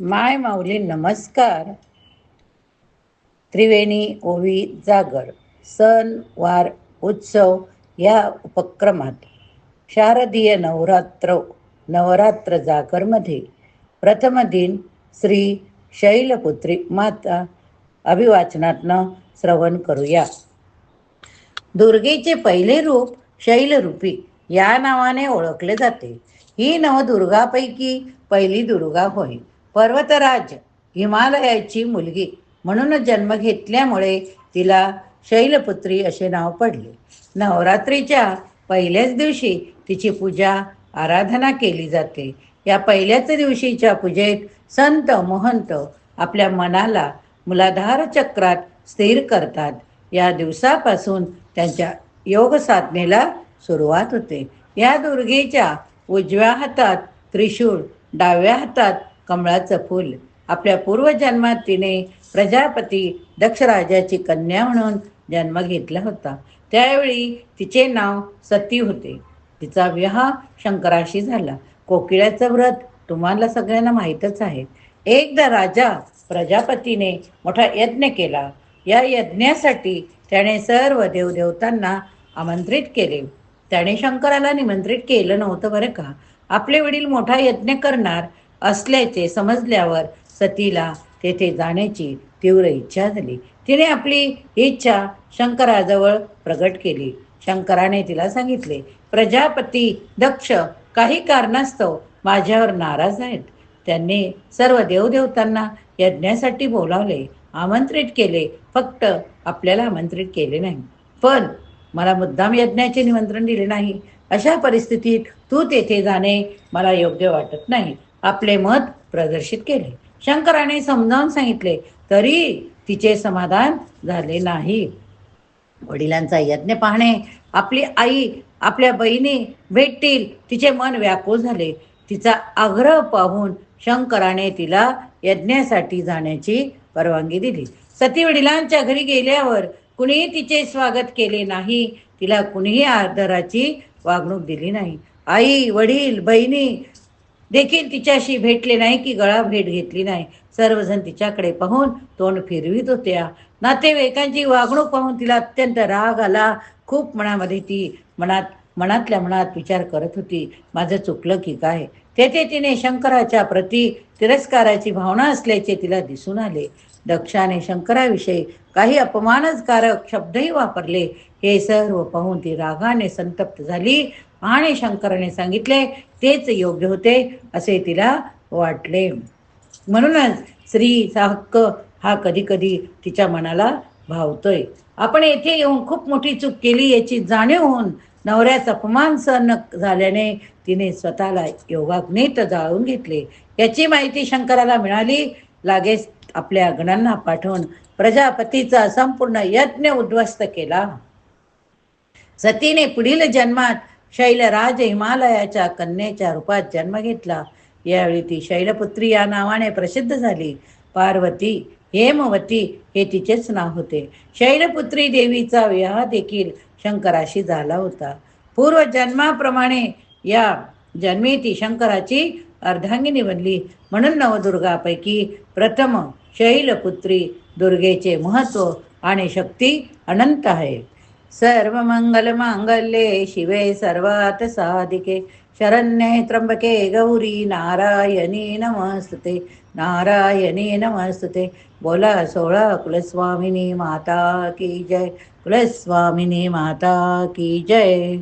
माय माऊली नमस्कार. त्रिवेणी ओवी जागर सण वार उत्सव या उपक्रमात शारदीय नवरात्र नवरात्र जागरमध्ये प्रथम दिन श्री शैलपुत्री माता अभिवाचनातनं श्रवण करूया. दुर्गेचे पहिले रूप शैलरूपी या नावाने ओळखले जाते. ही नवदुर्गापैकी पहिली दुर्गा होय. पर्वतराज हिमालयाची मुलगी. म्हणून जन्म घेतल्यामुळे तिला शैलपुत्री असे नाव पडले. नवरात्रीच्या पहिल्याच दिवशी तिची पूजा आराधना केली जाते. या पहिल्याच दिवशीच्या पूजेत संत महंत आपल्या मनाला मुलाधार चक्रात स्थिर करतात. या दिवसापासून त्यांच्या योग साधनेला सुरुवात होते. या दुर्गेच्या उजव्या हातात त्रिशूळ डाव्या हातात कमळाचं फूल. आपल्या पूर्वजन्मात तिने प्रजापती दक्षराजाची कन्या म्हणून जन्म घेतला होता. त्यावेळी तिचे नाव सती होते. तिचा विवाह शंकराशी झाला. कोकिळ्याचं व्रत तुम्हाला सगळ्यांना माहीतच आहे. एकदा राजा प्रजापतीने मोठा यज्ञ केला. या यज्ञासाठी त्याने सर्व देवदेवतांना आमंत्रित केले. त्याने शंकराला निमंत्रित केलं नव्हतं बरं का. आपले वडील मोठा यज्ञ करणार असल्याचे समजल्यावर सतीला तेथे जाण्याची तीव्र इच्छा झाली. तिने आपली इच्छा शंकराजवळ प्रगट केली. शंकराने तिला सांगितले प्रजापती दक्ष काही कारणास्तव माझ्यावर नाराज आहेत त्यांनी सर्व देवदेवतांना यज्ञासाठी बोलावले आमंत्रित केले फक्त आपल्याला आमंत्रित केले नाही. पण मला मुद्दाम यज्ञाचे निमंत्रण दिले नाही. अशा परिस्थितीत तू तेथे जाणे मला योग्य वाटत नाही. आपले मत प्रदर्शित केले. शंकराने समजावून सांगितले तरी तिचे समाधान झाले नाही. वडिलांचा यज्ञ पाहणे आपली आई आपल्या बहिणी भेटतील तिचे मन व्याकुळ झाले. तिचा आग्रह पाहून शंकराने तिला यज्ञासाठी जाण्याची परवानगी दिली. सती वडिलांच्या घरी गेल्यावर कुणीही तिचे स्वागत केले नाही. तिला कुणीही आदराची वागणूक दिली नाही. आई वडील बहिणी देखील तिच्याशी भेटले नाही की गळा भेट घेतली नाही. सर्वजण तिच्याकडे पाहून तोंड फिरवीत होत्या. नातेवाईकांची वागणूक पाहून तिला अत्यंत राग आला. खूप मनामध्ये ती मनात मनातल्या मनात विचार करत होती. माझं चुकलं की काय? तेथे तिने शंकराच्या प्रती तिरस्काराची भावना असल्याचे तिला दिसून आले. दक्षाने शंकराविषयी काही अपमानकारक शब्दही वापरले. हे सर्व पाहून ती रागाने संतप्त झाली आणि शंकराने सांगितले तेच योग्य होते असे तिला वाटले. म्हणूनच स्त्रीचा हक्क हा कधी कधी तिच्या मनाला भावतोय. आपण येथे येऊन खूप मोठी चूक केली याची जाणीव होऊन नवऱ्याचा अपमान सहन झाल्याने तिने स्वतःला योगाग्नीत जाळून घेतले. याची माहिती शंकराला मिळाली. लागेच आपल्या गणांना पाठवून प्रजापतीचा संपूर्ण यज्ञ उद्ध्वस्त केला. सतीने पुढील जन्मात शैलराज हिमालयाच्या कन्येच्या रूपात जन्म घेतला. यावेळी ती शैलपुत्री या नावाने प्रसिद्ध झाली. पार्वती हेमवती हे तिचेच नाव होते. शैलपुत्री देवीचा विवाह देखील शंकराशी झाला होता. पूर्वजन्माप्रमाणे या जन्मी ती शंकराची अर्धांगिनी बनली म्हणून नवदुर्गापैकी प्रथम शैलपुत्री दुर्गेचे महत्त्व आणि शक्ती अनंत आहे. सर्व मंगल मांगल्ये शिवे सर्वात साधिके. शरण्ये त्र्यंबके गौरी नारायणी नमस्तुते. नारायणी नमस्तुते. बोला सोळा कुलस्वामिनी माता की जय. कुलस्वामिनी माता की जय.